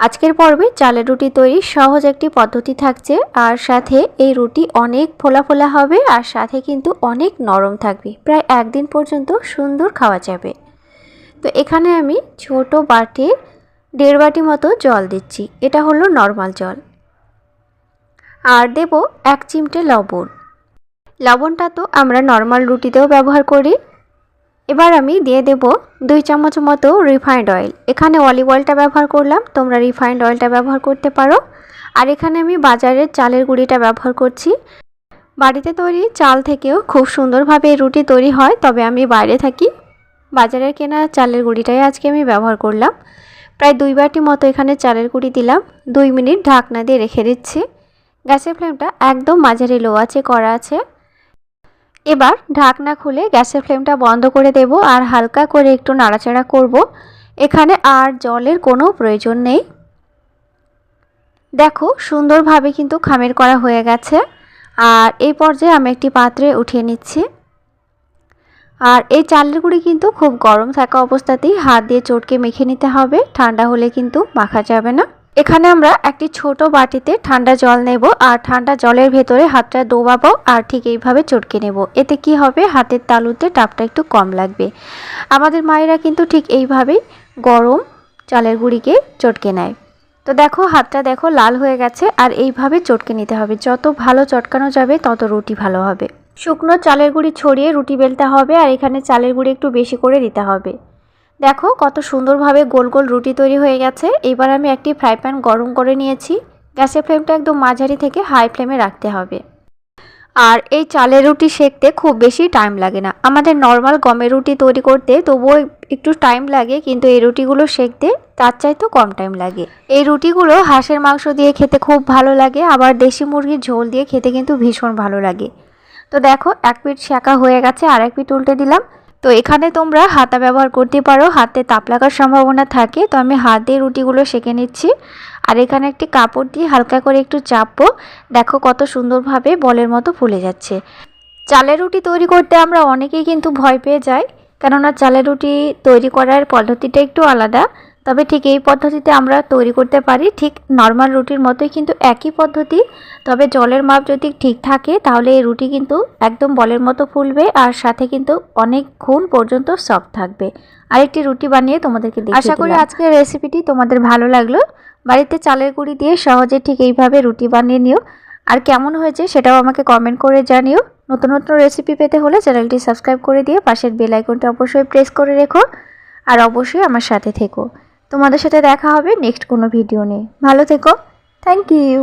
আজকের পর্বে চালের রুটি তৈরির সহজ একটি পদ্ধতি থাকছে, আর সাথে এই রুটি অনেক ফোলা ফোলা হবে, আর সাথে কিন্তু অনেক নরম থাকবে। প্রায় একদিন পর্যন্ত সুন্দর খাওয়া যাবে। তো এখানে আমি ছোট বাটির দেড় বাটি মতো জল দিচ্ছি। এটা হলো নর্মাল জল। আর দেব এক চিমটে লবণ। লবণটা তো আমরা নর্মাল রুটিতেও ব্যবহার করি। এবার আমি দিয়ে দেব দুই চামচ মতো রিফাইন্ড অয়েল এখানে অলিভ অয়েলটা ব্যবহার করলাম, তোমরা রিফাইন্ড অয়েলটা ব্যবহার করতে পারো। আর এখানে আমি বাজারের চালের গুঁড়িটা ব্যবহার করছি। বাড়িতে তৈরি চাল থেকেও খুব সুন্দরভাবে রুটি তৈরি হয়, তবে আমি বাইরে থাকি। বাজারের কেনা চালের গুঁড়িটাই আজকে আমি ব্যবহার করলাম। প্রায় দুই বাটি মতো এখানে চালের গুঁড়ি দিলাম। দুই মিনিট ঢাকনা দিয়ে রেখে দিচ্ছি। গ্যাসের ফ্লেমটা একদম মাঝারি লো আছে করা আছে। এবার ঢাকনা খুলে গ্যাসের ফ্লেমটা বন্ধ করে দেব আর হালকা করে একটু নাড়াচাড়া করব। এখানে আর জলের কোনো প্রয়োজন নেই। দেখো, সুন্দরভাবে কিন্তু খামের করা হয়ে গেছে। আর এই পর্যায়ে আমি একটি পাত্রে উঠিয়ে নিচ্ছি। আর এই চালের গুঁড়ি কিন্তু খুব গরম থাকা অবস্থাতেই হাত দিয়ে চটকে মেখে নিতে হবে। ঠান্ডা হলে কিন্তু মাখা যাবে না। এখানে আমরা একটি ছোট বাটিতে ঠান্ডা জল নেব, আর ঠান্ডা জলের ভেতরে হাতটা ডোবাবো, আর ঠিক এইভাবে চটকে নেব। এতে কি হবে? হাতের তালুতে টাপটা একটু কম লাগবে। আমাদের মায়েরা কিন্তু ঠিক এইভাবেই গরম চালের গুঁড়িকে চটকে নেয়। তো দেখো, হাতটা দেখো লাল হয়ে গেছে, আর এইভাবে চটকে নিতে হবে। যত ভালো চটকানো যাবে, তত রুটি ভালো হবে। শুকনো চালের গুঁড়ি ছড়িয়ে রুটি বেলতে হবে, আর এখানে চালের গুঁড়ি একটু বেশি করে দিতে হবে। দেখো কত সুন্দরভাবে গোল গোল রুটি তৈরি হয়ে গেছে। এবার আমি একটি ফ্রাই প্যান গরম করে নিয়েছি। গ্যাসের ফ্লেমটা একদম মাঝারি থেকে হাই ফ্লেমে রাখতে হবে। আর এই চালের রুটি সেকতে খুব বেশি টাইম লাগে না। আমাদের নর্মাল গমের রুটি তৈরি করতে তবুও একটু টাইম লাগে, কিন্তু এই রুটিগুলো সেকতে তার চাইতেও কম টাইম লাগে। এই রুটিগুলো হাঁসের মাংস দিয়ে খেতে খুব ভালো লাগে, আবার দেশি মুরগির ঝোল দিয়ে খেতে কিন্তু ভীষণ ভালো লাগে। তো দেখো, এক পিঠ শেখা হয়ে গেছে আর এক পিঠ উল্টে দিলাম। তো এখানে তোমরা হাতা ব্যবহার করতে পারো। হাতে তাপ লাগার সম্ভাবনা থাকে। তো আমি হাত দিয়ে রুটিগুলো সেঁকে নিচ্ছি। আর এখানে একটি কাপড় দিয়ে হালকা করে একটু চাপবো। দেখো কত সুন্দরভাবে বলের মতো ফুলে যাচ্ছে। চালের রুটি তৈরি করতে আমরা অনেকেই কিন্তু ভয় পেয়ে যাই। কেননা চালের রুটি তৈরি করার পদ্ধতিটা একটু আলাদা। তবে ঠিক এই পদ্ধতিতে আমরা তৈরি করতে পারি। ঠিক নর্মাল রুটির মতোই কিন্তু একই পদ্ধতি। তবে জলের মাপ যদি ঠিক থাকে তাহলে এই রুটি কিন্তু একদম বলের মতো ফুলবে আর সাথে কিন্তু অনেকক্ষণ পর্যন্ত সফট থাকবে। আরেকটি রুটি বানিয়ে তোমাদেরকে আশা করি আজকের রেসিপিটি তোমাদের ভালো লাগল। বাড়িতে চালের গুঁড়ি দিয়ে সহজে ঠিক এইভাবে রুটি বানিয়ে নিও। আর কেমন হয়েছে সেটাও আমাকে কমেন্ট করে জানিও। নতুন নতুন রেসিপি পেতে হলে চ্যানেলটি সাবস্ক্রাইব করে দিয়ে পাশের বেল আইকনটা অবশ্যই প্রেস করে রেখো। আর অবশ্যই আমার সাথে থেকো। তোমাদের সাথে দেখা হবে নেক্সট কোনো ভিডিও নিয়ে। ভালো থেকো। Thank you